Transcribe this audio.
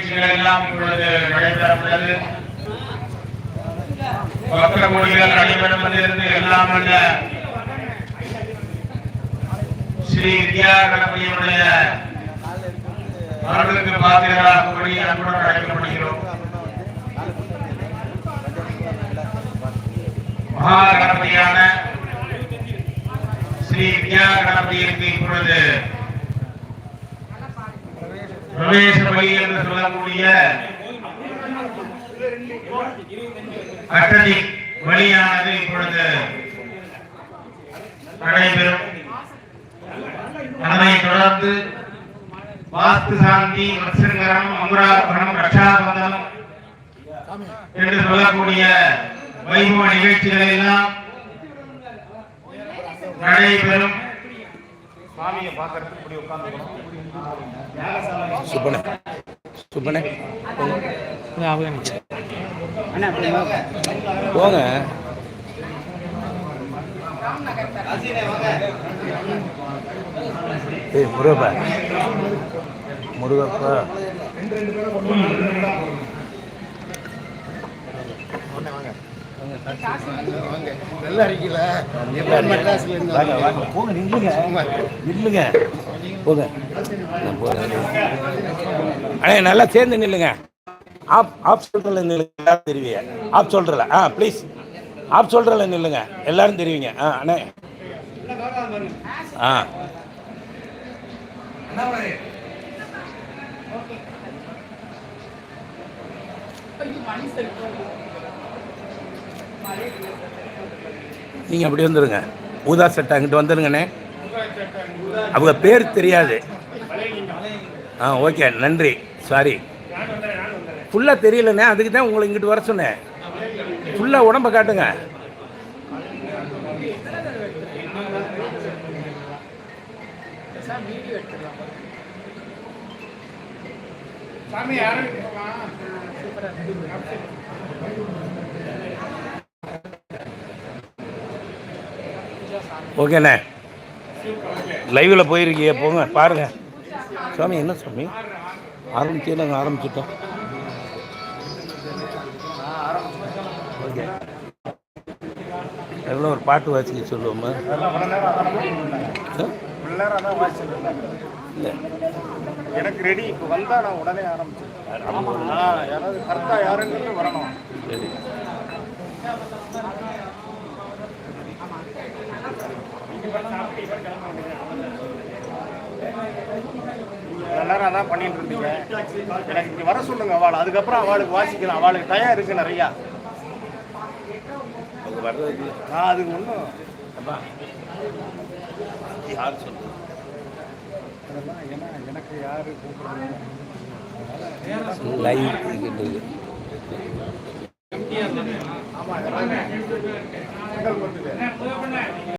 நிகழ்ச்சிகள் எல்லாம் இப்பொழுது நடைபெற உள்ளது பக்த மொழிகள் நடைபெறும் எல்லாம் ஸ்ரீ வித்யா கணபதியுடைய இருக்கு அன்புடன் அழைக்கப்படுகிறோம். மகா கணபதியான ஸ்ரீ வித்யா கணபதியிற்கு இப்பொழுது பிரவேச என்று சொல்லக்கூடிய கட்டணி வழியானது இப்பொழுது நடைபெறும். அதனை தொடர்ந்து வாஸ்து சாந்தி வத்சங்கரம் அமராபரணம் ரக்ஷாபந்தம் என்று சொல்லக்கூடிய வைபவ நிகழ்ச்சிகள் எல்லாம் நடைபெறும். சாமியை பார்க்கறதுக்கு இப்படி உட்காந்துக்கணும் சுப்பனே. சுப்பனே. போங்க. ஏய் முருகப்பா. முருகப்பா. நல்லா இருக்கீங்களா போங்க நில்லுங்க நில்லுங்க போங்க அண்ணே நல்லா சேர்ந்து நில்லுங்க ஆப் ஆப் சொல்றல நில்லுங்க எல்லாரும் தெரிவிங்க ஆப் சொல்றல ஆ ப்ளீஸ் ஆப் சொல்றல நில்லுங்க எல்லாரும் தெரிவிங்க ஆ அண்ணே ஆ நீங்கள் அப்படி வந்துடுங்க ஊதா சட்டை அங்கிட்டு வந்துடுங்கண்ணே அவங்க பேர் தெரியாது. ஆ ஓகே நன்றி. சாரி ஃபுல்லாக தெரியலண்ணே. அதுக்கு தான் உங்களை இங்கிட்டு வர சொன்னேன். ஃபுல்லாக உடம்ப காட்டுங்க. ஓகேண்ணே. லைவில் போயிருக்கீங்க போங்க பாருங்க. சுவாமி என்ன சுவாமி ஆரம்பிச்சு நாங்கள் ஆரம்பிச்சிட்டோம். ஓகே. எவ்வளோ ஒரு பாட்டு வாசிக்க சொல்லுவோமா? இல்லை. எனக்கு ரெடி இப்போ வந்தா நான் உடனே ஆரம்பிச்சேன் ஆ, யாராவது கரெக்டா யாருங்கிறது வரணும். சரி. எல்லாரும் அதான் பண்ணிட்டு இருந்தீங்க. எனக்கு இங்க வர சொல்லுங்க அவள். அதுக்கப்புறம் அவளுக்கு வாசிக்கலாம். அவளுக்கு டயம் இருக்கு நிறையா. நான் அதுக்கு ஒன்றும் யார் ஏன்னா எனக்கு யாரு லைவ் ஆமா